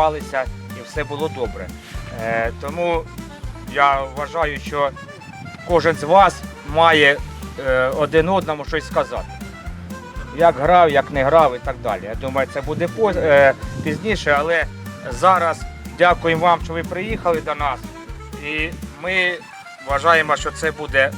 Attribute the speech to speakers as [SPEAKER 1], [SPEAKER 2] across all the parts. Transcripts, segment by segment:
[SPEAKER 1] спілкувалися і все було добре. Е, Тому я вважаю, що кожен з вас має е, один одному щось сказати. Як грав, як не грав і так далі. Я думаю, це буде е, пізніше, але зараз дякуємо вам, що ви приїхали до нас. І ми вважаємо, що це буде.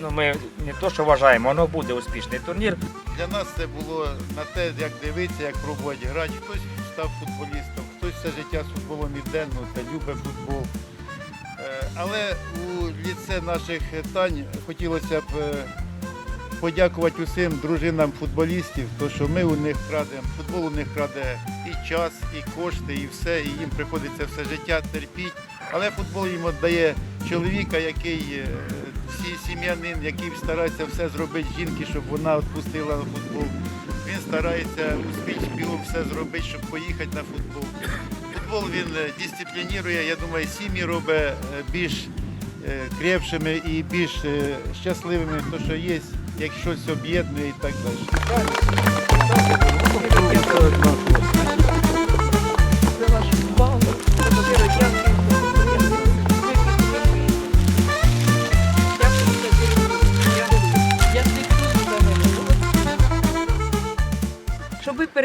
[SPEAKER 1] Ну, ми не то, що вважаємо, воно буде успішний турнір.
[SPEAKER 2] Для нас це було на те, як дивитися, як пробувати грати. Хтось став футболістом, хтось все життя з футболом іде, ну, та любить футбол. Е, Але у ліце наших тань хотілося б е, подякувати усім дружинам футболістів, то що ми у них крадемо, футбол у них краде і час, і кошти, і все, і їм приходиться все життя терпіти. Але футбол їм віддає чоловіка, який е, сім'янин, який старається все зробити жінки, щоб вона відпустила футбол. Старається успіть бігом все зробити, щоб поїхати на футбол. Футбол він е, дисциплінує, я думаю, сім'ї робить е, більш е, крепшими і більш щасливими, то що є, як щось об'єднує і так далі.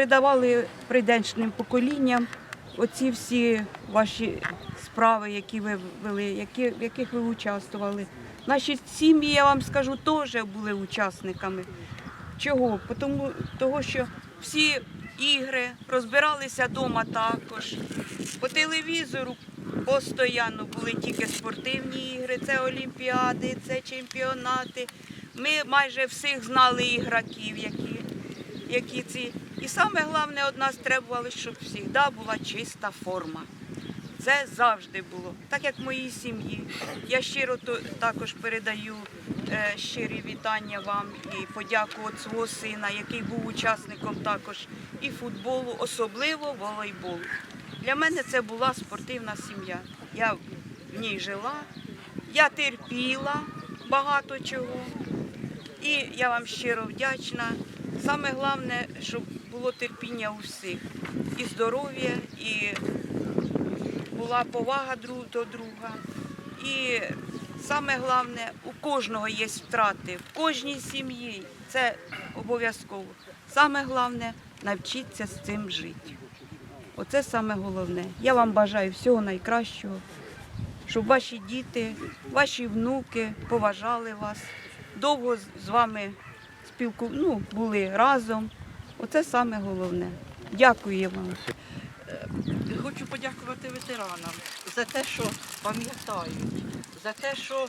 [SPEAKER 3] Передавали прийдешнім поколінням оці всі ваші справи, які ви вели, які, в яких ви участвували. Наші сім'ї, я вам скажу, теж були учасниками. Чого? Тому того, що всі ігри розбиралися вдома також. По телевізору постійно були тільки спортивні ігри, це олімпіади, це чемпіонати. Ми майже всіх знали ігроків, які, які ці. І саме головне від нас требували, щоб завжди була чиста форма. Це завжди було, так як в моїй сім'ї. Я щиро також передаю е, щирі вітання вам і подяку від свого сина, який був учасником також і футболу, особливо волейболу. Для мене це була спортивна сім'я. Я в ній жила, я терпіла багато чого. І я вам щиро вдячна. Саме головне, щоб було терпіння у всіх. І здоров'я, і була повага друг до друга. І саме головне, у кожного є втрати, в кожній сім'ї. Це обов'язково. Саме головне навчитися з цим жити. Оце саме головне. Я вам бажаю всього найкращого, щоб ваші діти, ваші внуки поважали вас, довго з- вами спілку... ну, були разом. Оце саме головне. Дякую вам.
[SPEAKER 4] Хочу подякувати ветеранам за те, що пам'ятають, за те, що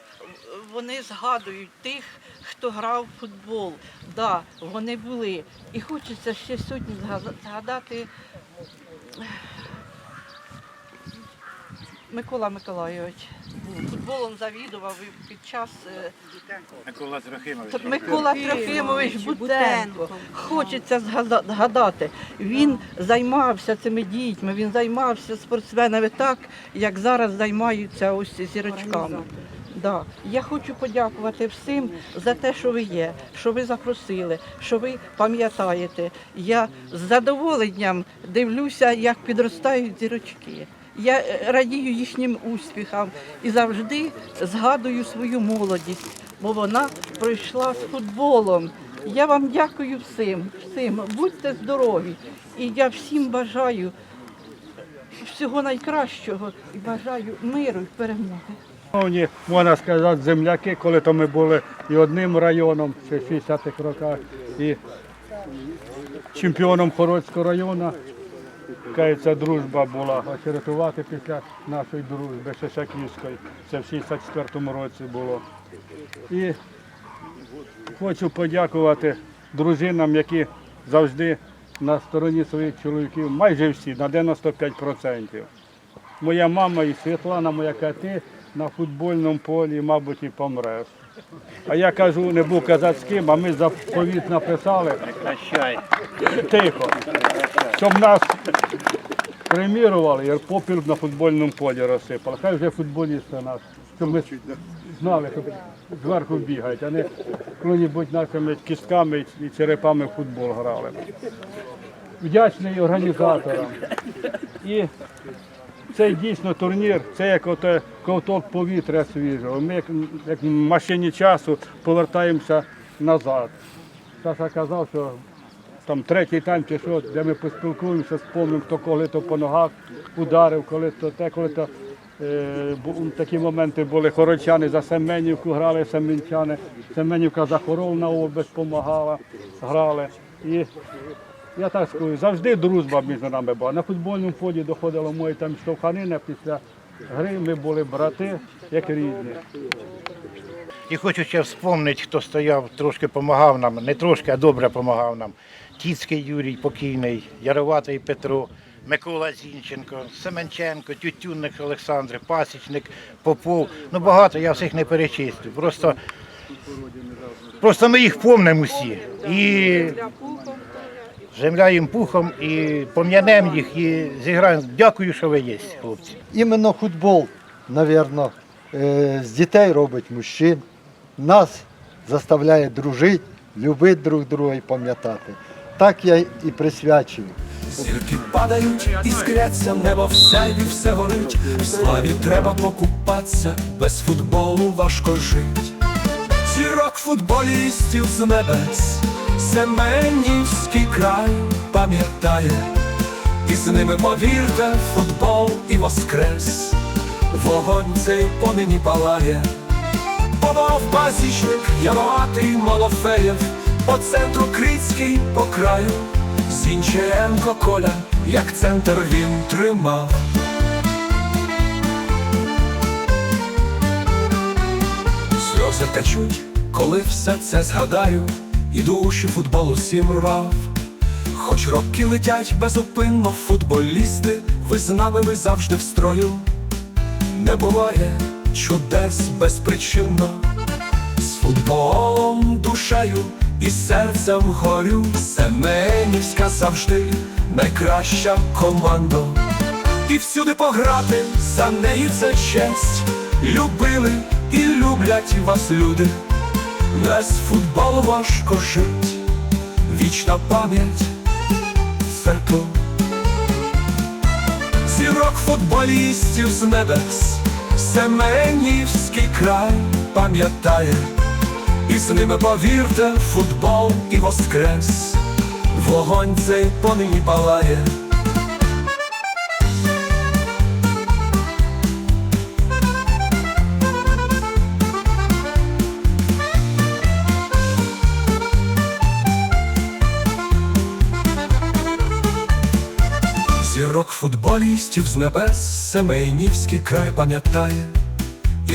[SPEAKER 4] вони згадують тих, хто грав в футбол. Да, вони були. І хочеться ще сьогодні згадати Микола Миколайович. Футболом завідував під час е,
[SPEAKER 2] Микола Трохимович.
[SPEAKER 4] Микола Трофимович Бутенко. Хочеться згадати. Він займався цими дітьми, він займався спортсменами так, як зараз займаються ось зірочками. Да. Я хочу подякувати всім за те, що ви є, що ви запросили, що ви пам'ятаєте. Я з задоволенням дивлюся, як підростають зірочки. Я е, радію їхнім успіхам і завжди згадую свою молодість, бо вона пройшла з футболом. Я вам дякую всім, всім. Будьте здорові. І я всім бажаю всього найкращого і бажаю миру і перемоги.
[SPEAKER 5] Шановні, можна сказати, земляки, коли то ми були і одним районом, в 60-х роках, і чемпіоном Хорольського району. Кається, дружба була очеретувати після нашої дружби Шишаківської. Це в 64-му році було. І хочу подякувати дружинам, які завжди на стороні своїх чоловіків, майже всі, на 95%. Моя мама і Світлана, моя каже, ти на футбольному полі, мабуть, і помреш. А я кажу, не був казати з ким, а ми заповіт написали. Тихо. Щоб нас премірували, і попіл на футбольному полі розсипали. Хай вже футболісти нас, щоб ми знали, що зверху бігають, а не коли-небудь нашими кістками і черепами в футбол грали. вдячний організаторам. І цей дійсно турнір, це як оте ковток повітря свіжого. Ми як, як в машині часу повертаємося назад. Саша казав, що там третій тайм чи що, де ми поспілкуємося, спомнимо, хто коли то по ногах ударив, коли то те, коли то е, такі моменти були. Хорочани за Семенівку грали, Семенчани. Семенівка за Хорол область допомагала, грали. І я так скажу, завжди дружба між нами була. На футбольному полі доходило моє там штовханина після гри. Ми були брати, як рідні.
[SPEAKER 6] І хочу ще вспомнити, хто стояв, трошки допомагав нам, не трошки, а добре допомагав нам. Кіцький Юрій покійний, Яроватий Петро, Микола Зінченко, Семенченко, Тютюнник Олександр, Пасічник, Попов. Ну багато, я всіх не перечислю. Просто, просто ми їх помнимо всі. І земля їм пухом, і пом'янемо їх, і зіграємо. Дякую, що ви є, хлопці.
[SPEAKER 7] Іменно футбол, мабуть, з дітей робить мужчин. Нас заставляє дружити, любити друг друга і пам'ятати. Так я і присвячую.
[SPEAKER 8] Зірки падають, іскряться, небо в сяйві все горить. В славі треба покупатися, без футболу важко жить. Зірок футболістів з небес, Семенівський край пам'ятає, і з ними повірте, футбол і воскрес, вогонь цей понині палає. Подав пасічник, Яноватий Малофеєв, по центру Крицький по краю, Зінченко Коля, як центр він тримав. Сльози течуть, коли все це згадаю, і душі футболу сім рвав. Хоч роки летять безупинно, футболісти, ви з нами завжди в строю. Не буває чудес безпричинно, з футболом душею і серцем горю. Семенівська завжди найкраща команда. І всюди пограти за неї це честь. Любили і люблять вас люди. Без футболу важко жить, вічна пам'ять серто. Зірок футболістів з небес, Семенівський край пам'ятає, і з ними повірте, футбол і воскрес, вогонь цей понині палає. Зірок футболістів з небес Семенівський край пам'ятає,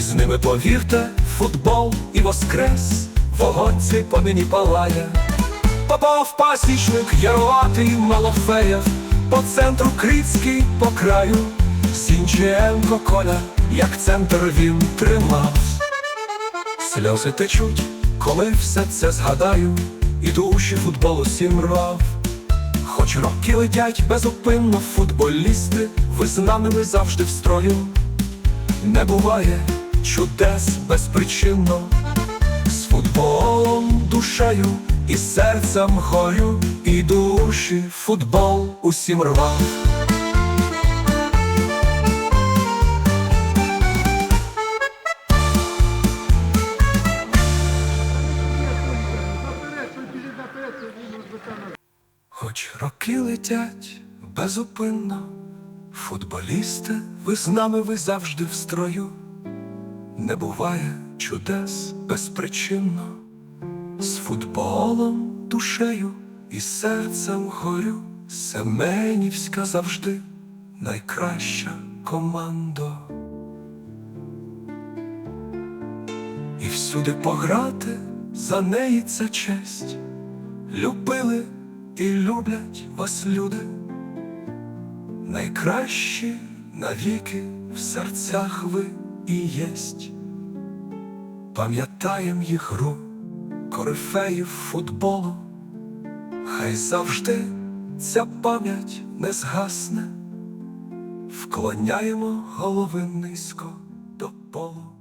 [SPEAKER 8] з ними повірте, футбол і воскрес, вогонь цей понині палає. Попав пасічник, Яроватий Малофеєв, по центру Крицький по краю, Сінченко Коля, як центр він тримав. Сльози течуть, коли все це згадаю, і душі футболу сім рвав. Хоч роки летять безупинно футболісти, ви з нами завжди в строю. Не буває чудес безпричинно, з футболом душею і серцем горю, і душі футбол усім рвав. Хоч роки летять безупинно, футболісти, ви з нами, ви завжди в строю. Не буває чудес безпричинно, з футболом, душею і серцем горю. Семенівська завжди найкраща команда. І всюди пограти за неї це честь. Любили і люблять вас люди, найкращі навіки в серцях ви і єсть. Пам'ятаєм їх гру, корифеїв футболу, хай завжди ця пам'ять не згасне, вклоняємо голови низько до полу.